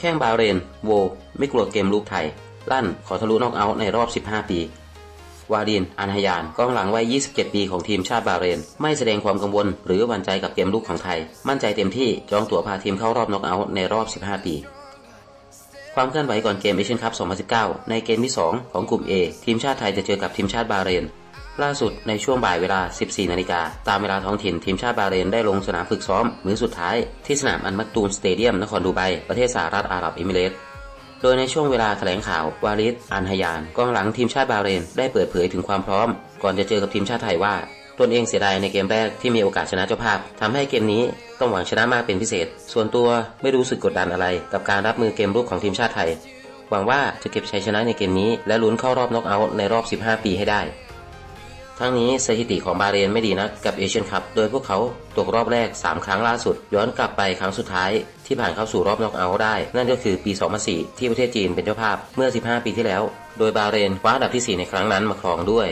แข้งบาเรน โว ไม่กลัวเกมลูกไทย ลั่นขอทะลุน็อกเอาท์ในรอบ 15 ปี วาดินอันฮยานกองหลังวัย 27 ปีของทีมชาติบาเรน ไม่แสดงความกังวล หรือหวั่นใจกับเกมลุกของไทย มั่นใจเต็มที่จองตั๋วพาทีมเข้ารอบน็อกเอาท์ในรอบ 15 ปี ความเคลื่อนไหวก่อนเกมเอเชียนคัพ 2019 ในเกมที่ 2 ของกลุ่ม A ทีมชาติไทยจะเจอกับทีมชาติบาเรน ล่าสุดในช่วงบ่ายเวลา 14 นาฬิกา ตามเวลาท้องถิ่นทีมชาติบาเรนได้ลงสนามฝึกซ้อม มื้อสุดท้ายที่สนามอันมักตูนสเตเดียมนครดูไบประเทศสหรัฐอาหรับเอมิเรตส์โดยในช่วงเวลาแถลงข่าว วาริสอันฮยานกองหลังทีมชาติบาเรนได้เปิดเผยถึงความพร้อม ก่อนจะเจอกับทีมชาติไทยว่าตนเองเสียดายในเกมแรกที่มีโอกาสชนะเจ้าภาพทำให้เกมนี้ต้องหวังชนะมากเป็นพิเศษ ส่วนตัวไม่รู้สึกกดดันอะไร กับการรับมือเกมรุกของทีมชาติไทย หวังว่าจะเก็บชัยชนะในเกมนี้ และลุ้นเข้ารอบน็อกเอาท์ในรอบ 15 ปีให้ได้ ทั้งนี้สถิติของบาเรนไม่ดีนักกับเอเชียนคัพโดยพวกเขาตกรอบแรก 3 ครั้งล่าสุด ย้อนกลับไปครั้งสุดท้ายที่ผ่านเข้าสู่รอบน็อกเอาท์ได้ นั่นก็คือปี 2004 ที่ประเทศจีนเป็นเจ้าภาพเมื่อ 15 ปีที่แล้ว โดยบาเรนคว้าอันดับที่ 4 ในครั้งนั้นมาครองด้วย